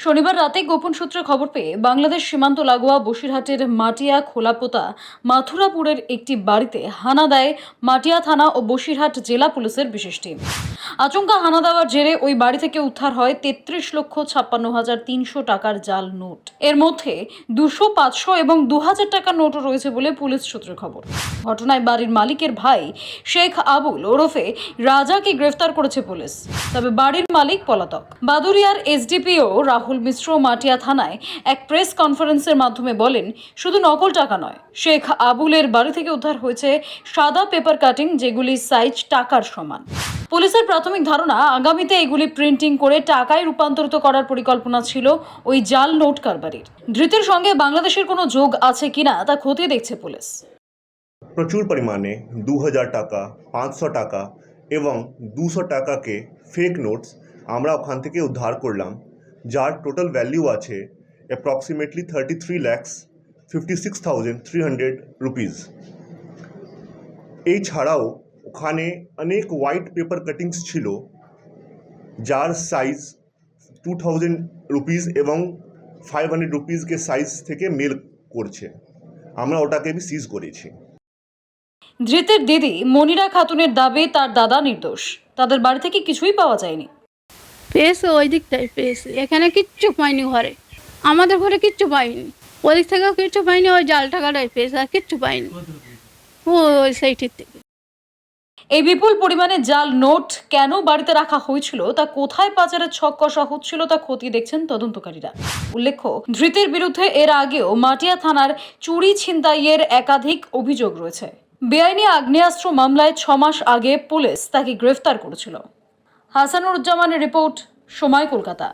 শনিবার রাতে গোপন সূত্রে খবর পেয়ে বাংলাদেশ সীমান্ত লাগোয়া বসিরহাটের মাটিয়া খোলাপোতা মাথুরাপুরের একটি বাড়িতে হানা দেয় মাটিয়া থানা ও বসিরহাট জেলা পুলিশের বিশেষ টিম। আচমকা হানা দেওয়ার জেরে ওই বাড়ি থেকে উদ্ধার হয় তেত্রিশ লক্ষ ছাপ্পান্ন হাজার তিনশো টাকার জাল নোট। এর মধ্যে দুশো পাঁচশো এবং দু হাজার টাকার নোটও রয়েছে বলে পুলিশ সূত্রে খবর। ঘটনায় বাড়ির মালিকের ভাই শেখ আবুল ওরফে রাজাকে গ্রেফতার করেছে পুলিশ। তবে বাড়ির মালিক পলাতক। বাদুরিয়ার এসডিপিও রাহুল মিশ্র মাটিয়া থানায় এক প্রেস কনফারেন্সের মাধ্যমে বলেন, শুধু নকল টাকা নয়, শেখ আবুলের বাড়ি থেকে উদ্ধার হয়েছে সাদা পেপার কাটিং যেগুলি সাইজ টাকার সমান। পুলিশের প্রাথমিক ধারণা, আগামীতে এগুলি প্রিন্টিং করে টাকায় রূপান্তরিত করার পরিকল্পনা ছিল ওই জাল নোট কারবারির। ধৃতের সঙ্গে বাংলাদেশের কোনো যোগ আছে কিনা তা খতিয়ে দেখছে পুলিশ। প্রচুর পরিমাণে দু হাজার টাকা, পাঁচশো টাকা এবং দুশো টাকাকে ফেক নোটস আমরা ওখান থেকে উদ্ধার করলাম। যার টোটাল ভ্যালিউ আছে approximately thirty three lakhs fifty six thousand three hundred rupees এই ছাড়াও ওখানে অনেক হোয়াইট পেপার কাটিংস ছিল, যার সাইজ টু থাউজেন্ড রুপিস এবং ফাইভ হান্ড্রেড রুপিসকে সাইজ থেকে মেল করছে। আমরা ওটাকে আমি সিজ করেছি। ধৃতের দিদি মনিরা খাতুনের দাবি তার দাদা নির্দোষ। তাদের বাড়ি থেকে কিছুই পাওয়া যায়নি। পেয়েছে ওই দিকটাই পেয়েছে। এখানে কিচ্ছু পাইনি ঘরে। আমাদের ঘরে কিচ্ছু পাইনি। ওই দিক থেকেও কিচ্ছু পাইনি, ওই জাল টাকাটাই পেয়েছে, আর কিচ্ছু পাইনি। ও, ওই সেইটির থেকে। এই বিপুল পরিমাণে জাল নোট কেন বাড়িতে রাখা হয়েছিল, তা কোথায় পাচারের ছক কষা হচ্ছিল, তা খতিয়ে দেখছেন তদন্তকারীরা। উল্লেখ্য, ধৃতের বিরুদ্ধে এর আগেও মাটিয়া থানার চুরি ছিনতাইয়ের একাধিক অভিযোগ রয়েছে। বেআইনি আগ্নেয়াস্ত্র মামলায় ছ মাস আগে পুলিশ তাকে গ্রেফতার করেছিল। হাসানুজ্জামানের রিপোর্ট সময় কলকাতা।